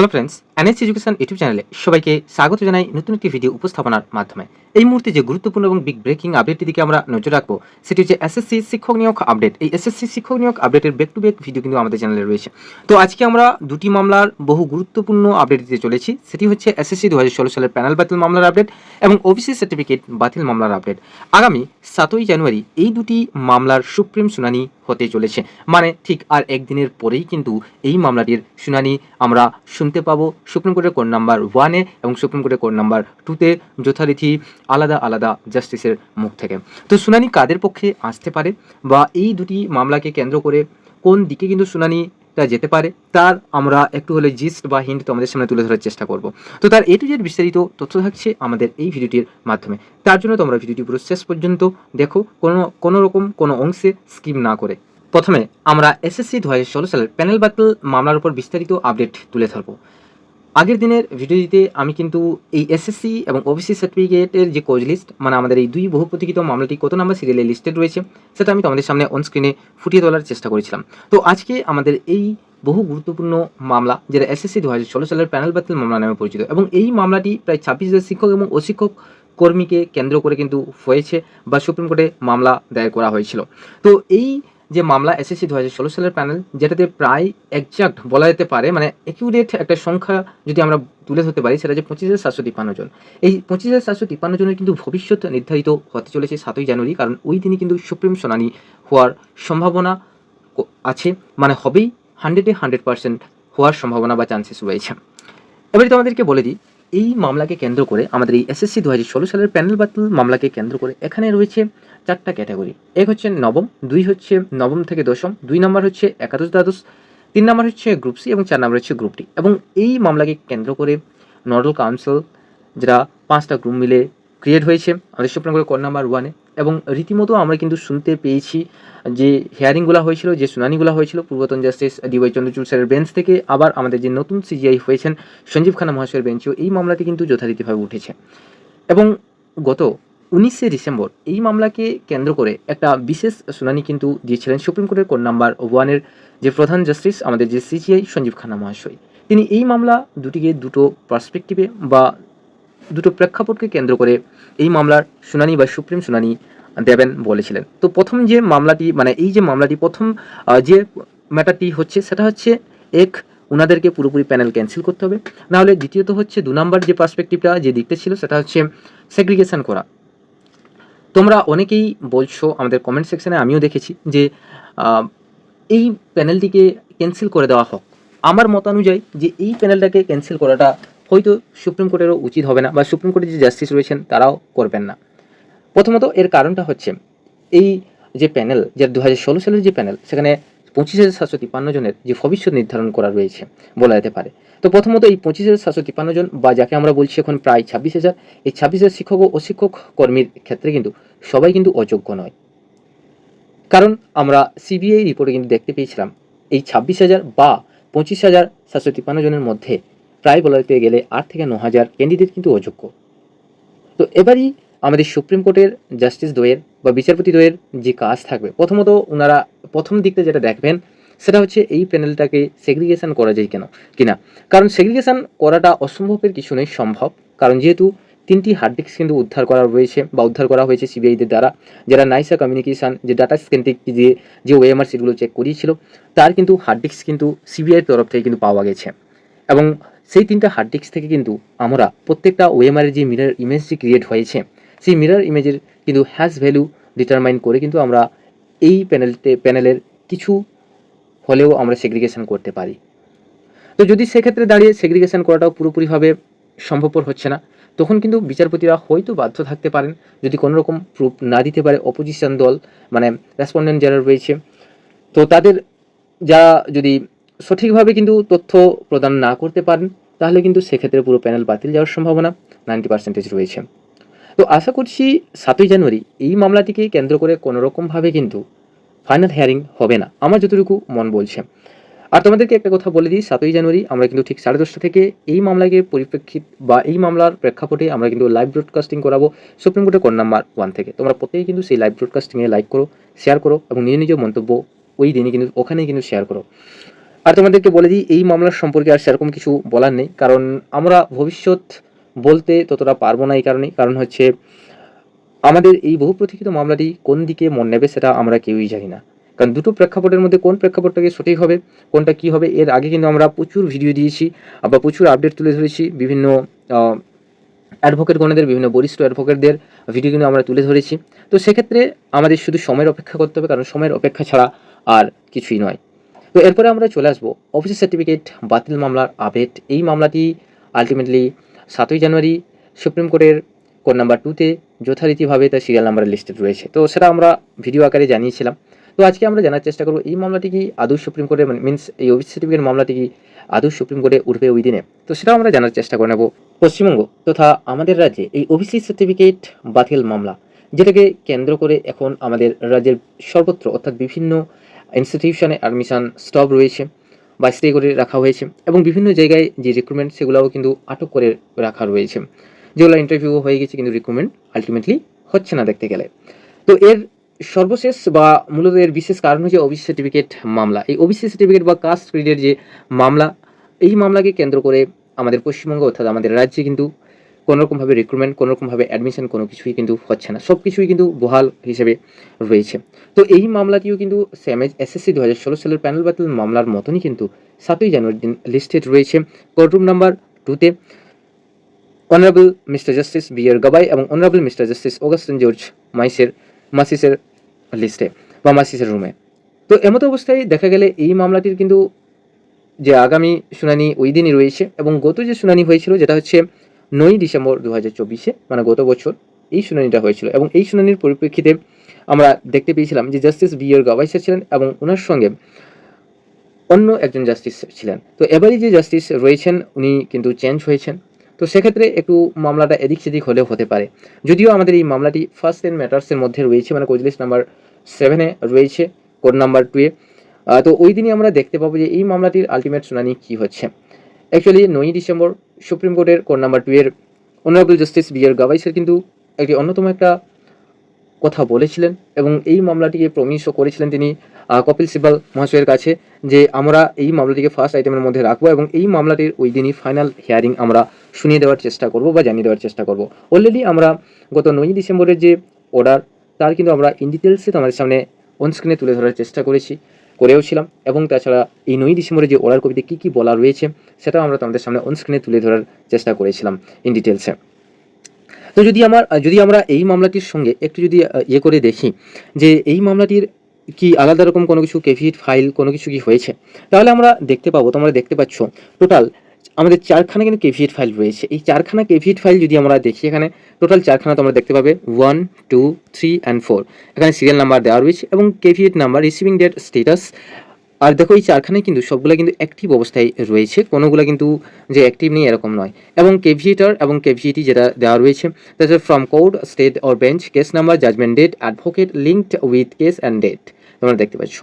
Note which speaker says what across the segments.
Speaker 1: Hello friends, NS education YouTube চ্যানেলে সবাইকে স্বাগত জানাই নতুন একটি ভিডিও উপস্থাপনার মাধ্যমে। এই মুহূর্তে যে গুরুত্বপূর্ণ এবং বিগ ব্রেকিং আপডেটটির দিকে আমরা নজর রাখব, সেটি হচ্ছে এসএসসি শিক্ষক নিয়োগ আপডেট এই এসএসসি শিক্ষক নিয়োগ আপডেটের ব্যাক টু ব্যাক ভিডিও কিন্তু আমাদের চ্যানেলে রয়েছে। তো আজকে আমরা দুটি মামলার বহু গুরুত্বপূর্ণ আপডেট দিতে চলেছি। সেটি হচ্ছে এসএসসি দু হাজার ষোলো সালের প্যানেল বাতিল মামলার আপডেট এবং ওবিসি সার্টিফিকেট বাতিল মামলার আপডেট আগামী সাতই জানুয়ারি এই দুটি মামলার সুপ্রিম শুনানি হতে চলেছে। মানে ঠিক আর একদিনের পরেই কিন্তু এই মামলাটির শুনানি আমরা শুনতে পাবো সুপ্রিম কোর্টের কোর্ট নাম্বার ওয়ানে এবং সুপ্রিম কোর্টের কোর্ট নাম্বার টুতে যথারীতি আলাদা আলাদা জাস্টিসের মুখ থেকে। তো শুনানি কাদের পক্ষে আসতে পারে বা এই দুটি মামলাকে কেন্দ্র করে কোন দিকে কিন্তু শুনানিটা যেতে পারে, তার আমরা একটু হলে জিস্ট বা হিন্ট তোমাদের সামনে তুলে ধরার চেষ্টা করব। তো তার এ টু জেড বিস্তারিত তথ্য থাকছে আমাদের এই ভিডিওটির মাধ্যমে। তার জন্য তোমরা ভিডিওটি পুরো শেষ পর্যন্ত দেখো, কোনো কোনো রকম, কোনো অংশে স্কিম না করে। প্রথমে আমরা এসএসসি দু হাজার ষোলো সালের প্যানেল বাতিল মামলার উপর বিস্তারিত আপডেট তুলে ধরবো। আগের দিনের ভিডিওটিতে আমি কিন্তু এই এসএসসি এবং ওবিসি সার্টিফিকেটের যে কোজ লিস্ট মানে আমাদের এই দুই বহু প্রতীক্ষিত মামলাটি কত নাম্বার সিরিয়ালে লিস্টেড রয়েছে, সেটা আমি তোমাদের সামনে অন স্ক্রিনে ফুটিয়ে তোলার চেষ্টা করেছিলাম। তো আজকে আমাদের এই বহু গুরুত্বপূর্ণ মামলা, যেটা এসএসসি দু হাজার ষোলো সালের প্যানেল বাতিল মামলা নামে পরিচিত, এবং এই মামলাটি প্রায় ছাব্বিশ হাজার শিক্ষক এবং অশিক্ষক কর্মীকে কেন্দ্র করে কিন্তু হয়েছে বা সুপ্রিম কোর্টে মামলা দায়ের করা হয়েছিল। তো এই যে মামলা এসএসসি দু হাজার ষোলো সালের প্যানেল যেটাতে প্রায় একজাক্ট বলা যেতে পারে মানে অ্যাকিউরেট একটা সংখ্যা যদি আমরা তুলে ধরতে পারি, সেটা যে পঁচিশ হাজার সাতশো তিপ্পান্ন জন। এই পঁচিশ হাজার সাতশো তিপ্পান্ন জনের কিন্তু ভবিষ্যৎ নির্ধারিত হতে চলেছে সাতই জানুয়ারি, কারণ ওই দিনই কিন্তু সুপ্রিম শুনানি হওয়ার সম্ভাবনা আছে মানে হবেই হান্ড্রেডে হান্ড্রেড পার্সেন্ট হওয়ার সম্ভাবনা বা চান্সেস রয়েছে। এবারে তোমাদেরকে বলে দিই এই মামলাকে কেন্দ্র করে আমাদের এই এসএসসি দু সালের প্যানেল বাতিল মামলাকে কেন্দ্র করে এখানে রয়েছে চারটা ক্যাটাগরি। এক হচ্ছে নবম, দুই হচ্ছে নবম থেকে দশম, দুই নম্বর হচ্ছে একাদশ দ্বাদশ, তিন নম্বর হচ্ছে গ্রুপ সি এবং চার নম্বর হচ্ছে গ্রুপ ডি। এবং এই মামলাকে কেন্দ্র করে নোডাল কাউন্সিল, যারা পাঁচটা গ্রুপ মিলে ক্রিয়েট হয়েছে, আমাদের সুপ্রিম কোর্ট কোর্ট নাম্বার ওয়ানে এবং রীতিমতো আমরা কিন্তু শুনতে পেয়েছি যে হিয়ারিংগুলো হয়েছিল, যে শুনানিগুলো হয়েছিল, পূর্বতন জাস্টিস ডিওয়াই চন্দ্রচূড় স্যারের বেঞ্চ থেকে। আবার আমাদের যে নতুন সিজিআই হয়েছেন সঞ্জীব খান্না মহাশয়ের বেঞ্চেও এই মামলাটি কিন্তু যথারীতিভাবে উঠেছে। এবং গত উনিশে ডিসেম্বর এই মামলাকে কেন্দ্র করে একটা বিশেষ শুনানি কিন্তু দিয়েছিলেন সুপ্রিম কোর্টের কোর্ট নাম্বার ওয়ানের যে প্রধান জাস্টিস আমাদের যে সিজিআই সঞ্জীব খানা মহাশয়। তিনি এই মামলা দুটিকে দুটো পার্সপেক্টিভে বা দুটো প্রেক্ষাপটকে কেন্দ্র করে এই মামলার শুনানি বা সুপ্রিম শুনানি দেবেন বলেছিলেন। তো প্রথম যে মামলাটি মানে এই যে মামলাটি, প্রথম যে ম্যাটারটি হচ্ছে, সেটা হচ্ছে এক ওনাদেরকে পুরোপুরি প্যানেল ক্যান্সেল করতে হবে। নাহলে দ্বিতীয়ত হচ্ছে দু নম্বর যে পার্সপেক্টিভটা যে দিকটা ছিল, সেটা হচ্ছে সেগ্রিগেশন করা। তোমরা অনেকেই বলছো আমাদের কমেন্ট সেকশনে আমিও দেখেছি যে এই প্যানেলটিকে ক্যান্সেল করে দেওয়া হোক। আমার মতানুযায়ী যে এই প্যানেলটাকে ক্যান্সেল করাটা হয়তো সুপ্রিম কোর্টেরও উচিত হবে না, বা সুপ্রিম কোর্টের যে জাস্টিস রয়েছেন, তারাও করবেন না। প্রথমত এর কারণটা হচ্ছে, এই যে প্যানেল, যে দু হাজার ষোলো সালের যে প্যানেল, সেখানে পঁচিশ হাজার সাতশো তিপ্পান্ন জনের যে ভবিষ্যৎ নির্ধারণ করা রয়েছে বলা যেতে পারে। তো প্রথমত এই পঁচিশ হাজার সাতশো তিপ্পান্ন জন বা যাকে আমরা বলছি এখন প্রায় ছাব্বিশ হাজার, এই ছাব্বিশ হাজার শিক্ষক ও অশিক্ষক কর্মীর ক্ষেত্রে কিন্তু সবাই কিন্তু অযোগ্য নয়। কারণ আমরা সিবিআই রিপোর্টে কিন্তু দেখতে পেয়েছিলাম, এই ছাব্বিশ হাজার বা পঁচিশ হাজার সাতশো তিপ্পান্ন জনের মধ্যে প্রায় বলা যেতে গেলে আট থেকে ন হাজার ক্যান্ডিডেট কিন্তু অযোগ্য। তো এবারই আমাদের সুপ্রিম কোর্টের জাস্টিস দ্বয়ের বা বিচারপতি দ্বয়ের যে কাজ থাকবে, প্রথমত ওনারা প্রথম দিকটা যেটা দেখবেন, সেটা হচ্ছে এই প্যানেলটাকে সেগ্রিগেশন করা যায় কেন, কিনা? কারণ সেগ্রিগেশন করাটা অসম্ভবের কিছু নেই সম্ভব। কারণ যেহেতু তিনটি হার্ড ডিস্ক কিন্তু উদ্ধার করা রয়েছে বা উদ্ধার করা হয়েছে সিবিআইদের দ্বারা, যারা নাইসা কমিউনিকেশান যে ডাটা স্ক্যানটিক দিয়ে যে ওএমআর সিটগুলো চেক করিয়েছিল, তার কিন্তু হার্ড ডিস্ক কিন্তু সিবিআইয়ের তরফ থেকে কিন্তু পাওয়া গেছে। এবং সেই তিনটা হার্ড ডিস্ক থেকে কিন্তু আমরা প্রত্যেকটা ওএমআরের যে মিরর ইমেজটি ক্রিয়েট হয়েছে সেই মিরর ইমেজের কিন্তু হ্যাশ ভ্যালু ডিটারমাইন করে কিন্তু আমরা এই প্যানেলতে প্যানেলের কিছু হলেও আমরা সেগ্রিগেশন করতে পারি। তো যদি সেক্ষেত্রে দাঁড়িয়ে সেগ্রিগেশন করাটাও পুরোপুরিভাবে সম্ভবপর হচ্ছে না, তখন কিন্তু বিচারপতিরা হয়তো বাধ্য থাকতে পারেন। যদি কোনো রকম প্রুফ না দিতে পারে অপোজিশন দল মানে রেসপন্ডেন্ট যারা রয়েছে, তো তাদের যা যদি সঠিকভাবে কিন্তু তথ্য প্রদান না করতে পারেন, তাহলে কিন্তু সেক্ষেত্রে পুরো প্যানেল বাতিল যাওয়ার সম্ভাবনা নাইনটি পার্সেন্টেজ রয়েছে। তো আশা করছি সাতই জানুয়ারি এই মামলাটিকে কেন্দ্র করে কোনোরকমভাবে কিন্তু ফাইনাল হিয়ারিং হবে না। আমার যতটুকু মন বলছে। আর তোমাদেরকে একটা কথা বলে দিই, সাতই জানুয়ারি আমরা কিন্তু ঠিক সাড়ে দশটা থেকে এই মামলাকে পরিপ্রেক্ষিত বা এই মামলার প্রেক্ষাপটে আমরা কিন্তু লাইভ ব্রডকাস্টিং করাবো সুপ্রিম কোর্টের কোন নাম্বার ওয়ান থেকে। তোমরা প্রত্যেকেই কিন্তু সেই লাইভ ব্রডকাস্টিংয়ে লাইক করো শেয়ার করো এবং নিজ নিজ মন্তব্য ওই দিনই কিন্তু ওখানেই কিন্তু শেয়ার করো। আর তোমাদেরকে বলে দিই, এই মামলার সম্পর্কে আর সেরকম কিছু বলার নেই। কারণ আমরা ভবিষ্যৎ বলতে ততটা পারব না এই কারণে কারণ হচ্ছে, আমাদের এই বহু প্রতীক্ষিত মামলাটি কোন দিকে মন নেবে সেটা আমরা কেউই জানি না। কারণ দুটো প্রেক্ষাপটের মধ্যে কোন প্রেক্ষাপটটাকে সঠিক হবে, কোনটা কি হবে, এর আগে কিন্তু আমরা প্রচুর ভিডিও দিয়েছি বা প্রচুর আপডেট তুলে ধরেছি, বিভিন্ন অ্যাডভোকেট গণদের, বিভিন্ন বরিষ্ঠ অ্যাডভোকেটদের ভিডিও কিন্তু আমরা তুলে ধরেছি। তো সেক্ষেত্রে আমাদের শুধু সময়ের অপেক্ষা করতে হবে, কারণ সময়ের অপেক্ষা ছাড়া আর কিছুই নয়। তো এরপরে আমরা চলে আসব, অফিসের সার্টিফিকেট বাতিল মামলার আপডেট এই মামলাটি আলটিমেটলি সাতই জানুয়ারি সুপ্রিম কোর্টের কোড নাম্বার টুতে যথারীতিভাবে তার সিরিয়াল নাম্বার লিস্টেড রয়েছে। তো সেটা আমরা ভিডিও আকারে জানিয়েছিলাম। তো আজকে আমরা জানার চেষ্টা করব, এই মামলাটি কি আদৌ সুপ্রিম কোর্টে মিনস এই অফিস সার্টিফিকেট মামলাটি কি আদৌ সুপ্রিম কোর্টে উঠবে ওই দিনে তো সেটাও আমরা জানার চেষ্টা করে নেব। পশ্চিমবঙ্গ তথা আমাদের রাজ্যে এই ওবিসি সার্টিফিকেট বাতিল মামলা, যেটাকে কেন্দ্র করে এখন আমাদের রাজ্যের সর্বত্র অর্থাৎ বিভিন্ন ইনস্টিটিউশনে অ্যাডমিশন স্টপ রয়েছে। বা স্টে করে রাখা হয়েছে এবং বিভিন্ন জায়গায় যে রিক্রুটমেন্ট সেগুলোও কিন্তু আটক করে রাখা রয়েছে। যেগুলো ইন্টারভিউ হয়ে গেছে কিন্তু রিক্রুটমেন্ট আলটিমেটলি হচ্ছে না দেখতে গেলে। তো এর সর্বশেষ বা মূলত এর বিশেষ কারণ হচ্ছে ওবিসি সার্টিফিকেট মামলা। এই ওবিসি সার্টিফিকেট বা কাস্ট ক্রিডের যে মামলা, এই মামলাকে কেন্দ্র করে আমাদের পশ্চিমবঙ্গ অর্থাৎ আমাদের রাজ্যে কিন্তু কোনোরকমভাবে রিক্রুটমেন্ট কোনোরকমভাবে অ্যাডমিশন কোনো কিছুই কিন্তু হচ্ছে না। সব কিছুই কিন্তু বহাল হিসেবে রয়েছে। তো এই মামলাটিও কিন্তু স্যামেজ এসএসসি দু হাজার ষোলো সালের প্যানেল বাতিল মামলার মতনই কিন্তু সাতই জানুয়ারি দিন লিস্টেড রয়েছে। কোর্টরুম নাম্বার টুতে honourable mister justice B R Gavai এবং honourable mister justice Augustine George মাইসের মাসিসের লিস্টে বা মাসিসের রুমে তো এমতো অবস্থায় দেখা গেলে এই মামলাটির কিন্তু যে আগামী শুনানি ওই দিনই রয়েছে এবং গত যে শুনানি হয়েছিল যেটা হচ্ছে নয় ডিসেম্বর দু হাজার চব্বিশে মানে গত বছর এই শুনানিটা হয়েছিল। এবং এই শুনানির পরিপ্রেক্ষিতে আমরা দেখতে পেয়েছিলাম যে জাস্টিস বি এর গাভাই ছিলেন এবং ওনার সঙ্গে অন্য একজন জাস্টিস ছিলেন। তো এবারই যে জাস্টিস রয়েছেন, উনি কিন্তু চেঞ্জ হয়েছেন। তো সেক্ষেত্রে একটু মামলাটা এদিক সেদিক হলেও হতে পারে। যদিও আমাদের এই মামলাটি ফার্স্ট এন্ড ম্যাটার্সের মধ্যে রয়েছে মানে কোচলিস্ট নাম্বার সেভেনে রয়েছে, কোড নাম্বার টুয়ে তো ওই দিনই আমরা দেখতে পাবো যে এই মামলাটির আলটিমেট শুনানি কী হচ্ছে। অ্যাকচুয়ালি নয়ই ডিসেম্বর সুপ্রিম কোর্টের কোড নাম্বার টু এর অনারেবল জাস্টিস বি আর গাভাইসের কিন্তু একটি অন্যতম একটা কথা বলেছিলেন এবং এই মামলাটিকে প্রমিশও করেছিলেন তিনি কপিল সিবাল মহাশয়ের কাছে যে আমরা এই মামলাটিকে ফার্স্ট আইটেমের মধ্যে রাখব এবং এই মামলাটির ওই দিনই ফাইনাল হিয়ারিং আমরা শুনিয়ে দেওয়ার চেষ্টা করব বা জানিয়ে দেওয়ার চেষ্টা করব। অলরেডি আমরা গত নয়ই ডিসেম্বরের যে অর্ডার তার কিন্তু আমরা ইন ডিটেলসে তোমাদের সামনে অনস্ক্রিনে তুলে ধরার চেষ্টা করেছি। করেও ছিলাম এবং তাছাড়া এই নয় ডিসেম্বরে যে ওলার কবিতে কী কী বলা রয়েছে সেটাও আমরা তোমাদের সামনে অনস্ক্রিনে তুলে ধরার চেষ্টা করেছিলাম ইন ডিটেলসে তো যদি আমার, যদি আমরা এই মামলাটির সঙ্গে একটু যদি ইয়ে করে দেখি যে এই মামলাটির কি আলাদা রকম কোনো কিছু কেভিট ফাইল কোনো কিছু কি হয়েছে, তাহলে আমরা দেখতে পাবো, তোমরা দেখতে পাচ্ছ টোটাল আমাদের চারখানা কিন্তু কেভিট ফাইল রয়েছে। এই চারখানা কেভিট ফাইল যদি আমরা দেখি, এখানে টোটাল চারখানা তোমরা দেখতে পাবে। One two three and four এখানে সিরিয়াল নাম্বার দেওয়া রয়েছে এবং caveat number receiving date status আর দেখো, এই চারখানায় কিন্তু সবগুলো কিন্তু অ্যাক্টিভ অবস্থায় রয়েছে। কোনোগুলো কিন্তু যে অ্যাক্টিভ নেই, এরকম নয়। এবং কেভিয়েটার এবং কেভিএটি যেটা দেওয়া রয়েছে তাছাড়া from code state or bench case number judgment date advocate linked with case and date তোমরা দেখতে পাচ্ছ।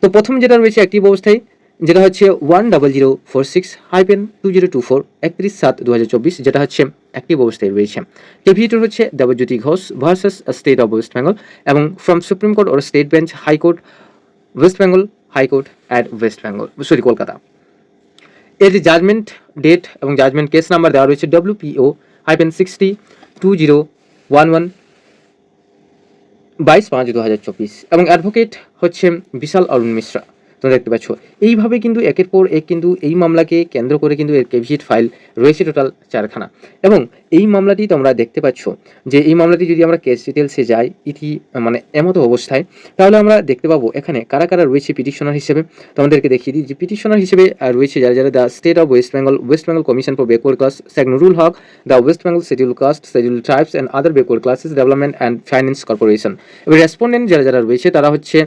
Speaker 1: তো প্রথম যেটা রয়েছে অ্যাক্টিভ অবস্থায় যেটা হচ্ছে one double zero four six hyphen two zero two four একত্রিশ সাত দু হাজার চব্বিশ, যেটা হচ্ছে অ্যাক্টিভ অবস্থায় রয়েছে। কেভিয়েটর হচ্ছে Debjyoti Ghosh versus state of West Bengal এবং from supreme court or state bench high court West Bengal high court at West Bengal sorry Kolkata এর যে জাজমেন্ট ডেট এবং জাজমেন্ট কেস নাম্বার দেওয়া রয়েছে WPO hyphen sixty two zero one one বাইশ পাঁচ দু হাজার চব্বিশ। এবং অ্যাডভোকেট হচ্ছে বিশাল অরুণ মিশ্রা। তোমরা দেখতে পাচ্ছ। এইভাবে কিন্তু একের পর এক কিন্তু এই মামলাকে কেন্দ্র করে কিন্তু এর কেভিট ফাইল রয়েছে টোটাল চারখানা। এবং এই মামলাটি তোমরা দেখতে পাচ্ছ যে এই মামলাটি যদি আমরা কেস ডিটেলসে যাই, ইতি মানে এমতো অবস্থায়, তাহলে আমরা দেখতে পাবো এখানে কারা কারা রয়েছে পিটিশনার হিসেবে। তোমাদেরকে দেখিয়ে দিই যে পিটিশনার হিসেবে রয়েছে যারা যারা the state of West Bengal West Bengal commission for backward class Sheikh Nurul Haque the West Bengal schedule caste schedule tribes and other backward classes development and finance corporation এবার রেসপন্ডেন্ট যারা যারা রয়েছে, তারা হচ্ছে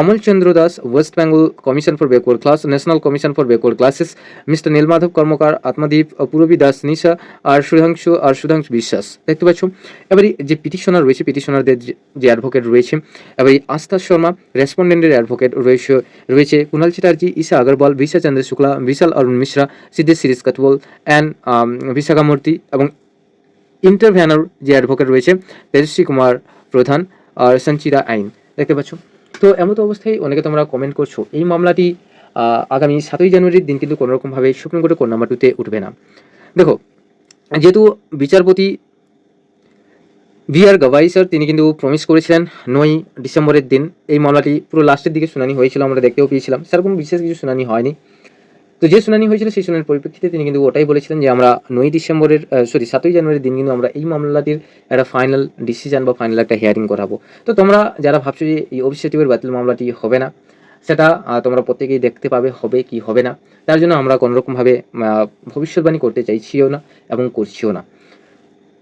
Speaker 1: Amal Chandra Das West Bengal commission for backward class national commission for backward classes mister Nilmadhab Karmakar Atmadeep Purabi Das Nisha আর সুধাংশু আর সুধাংশু বিশ্বাস দেখতে পাচ্ছ? এবারে যে পিটিশনার রয়েছে পিটিশনারদের যে- অ্যাডভোকেট রয়েছে, এবারে আস্থা শর্মা রেসপন্ডেন্টের অ্যাডভোকেট রয়েছে রয়েছে কুণাল চ্যাটার্জি, ঈশা আগরওয়াল ভিশা চন্দ্র শুক্লা, বিশাল অরুণ মিশ্রা, সিদ্ধেশ সিরিজ কাটওয়াল অ্যান্ড বিশাখামূর্তি এবং ইন্টারভ্যানার যে অ্যাডভোকেট রয়েছে, তেজস্বী কুমার প্রধান, আর সঞ্চিতা আইন। দেখতে পাচ্ছ? তো এমতো অবস্থায় অনেকে তোমরা কমেন্ট করছ, এই মামলাটি আগামী সাতই জানুয়ারির দিন কিন্তু কোনোরকমভাবে সুপ্রিম কোর্টে কোন নাম্বার টুতে উঠবে না। দেখো, যেহেতু বিচারপতি ভি আর গাভাই স্যার, তিনি কিন্তু প্রমিস করেছিলেন নয় ডিসেম্বরের দিন। এই মামলাটি পুরো লাস্টের দিকে শুনানি হয়েছিল, আমরা দেখতেও পেয়েছিলাম। সেরকম বিশেষ কিছু শুনানি হয়নি। তো যে শুনানি হয়েছিল সেই শুনানির পরিপ্রেক্ষিতে তিনি কিন্তু ওটাই বলেছিলেন যে আমরা নয় ডিসেম্বরের সরি সাতই জানুয়ারির দিন কিন্তু আমরা এই মামলাটির একটা ফাইনাল ডিসিশন বা ফাইনাল একটা হিয়ারিং করাবো। তো তোমরা যারা ভাবছ যে এই অভিষেটিভের বাতিল মামলাটি হবে না, সেটা তোমরা প্রত্যেকেই দেখতে পাবে হবে কি হবে না। তার জন্য আমরা কোনোরকমভাবে ভবিষ্যৎবাণী করতে চাইছিও না এবং করছিও না।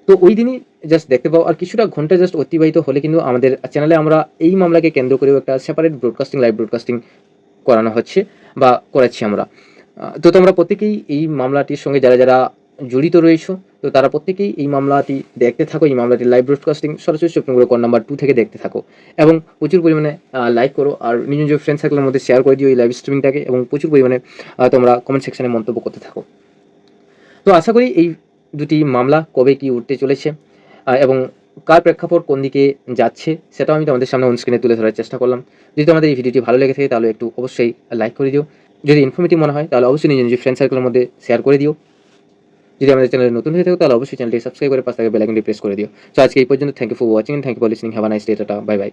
Speaker 1: তো ওই দিনই জাস্ট দেখতে পাও। আর কিছুটা ঘণ্টা জাস্ট অতিবাহিত হলে কিন্তু আমাদের চ্যানেলে আমরা এই মামলাকে কেন্দ্র করেও একটা সেপারেট ব্রডকাস্টিং লাইভ ব্রডকাস্টিং করানো হচ্ছে বা করাচ্ছি আমরা। তো তোমরা প্রত্যেকেই এই মামলাটির সঙ্গে যারা যারা জড়িত রয়েছো, তো তারা প্রত্যেকেই এই মামলাটি দেখতে থাকো, এই মামলাটি লাইভ ব্রডকাস্টিং সরাসরি সুপ্রিম কোর্ট নাম্বার টু থেকে দেখতে থাকো। এবং প্রচুর পরিমাণে লাইক করো, আর নিজ নিজ ফ্রেন্ড সার্কেলের মধ্যে শেয়ার করে দিও এই লাইভ স্ট্রিমিংটাকে এবং প্রচুর পরিমাণে তোমরা কমেন্ট সেকশানে মন্তব্য করতে থাকো। তো আশা করি এই দুটি মামলা কবে কি উঠতে চলেছে এবং কার প্রেক্ষাপট কোন দিকে যাচ্ছে, সেটাও আমি তোমাদের সামনে অনস্ক্রিনে তুলে ধরার চেষ্টা করলাম। যদি তোমাদের এই ভিডিওটি ভালো লেগে থাকে, তাহলে একটু অবশ্যই লাইক করে দিও। যদি ইনফর্মেটিভ মনে হয়, তাহলে অবশ্যই নিজের নিজের ফ্রেন্ড সার্কেলের মধ্যে শেয়ার করে দিও। যদি আমাদের চ্যানেলে নতুন হয়ে থাকো, তাহলে অবশ্যই চ্যানেলটি সাবস্ক্রাইব করে পাশে থাকে বেলাইকনটি প্রেস করে দিও। তো আজকে এই পর্যন্ত thank you for watching thank you for listening have a nice day tata bye bye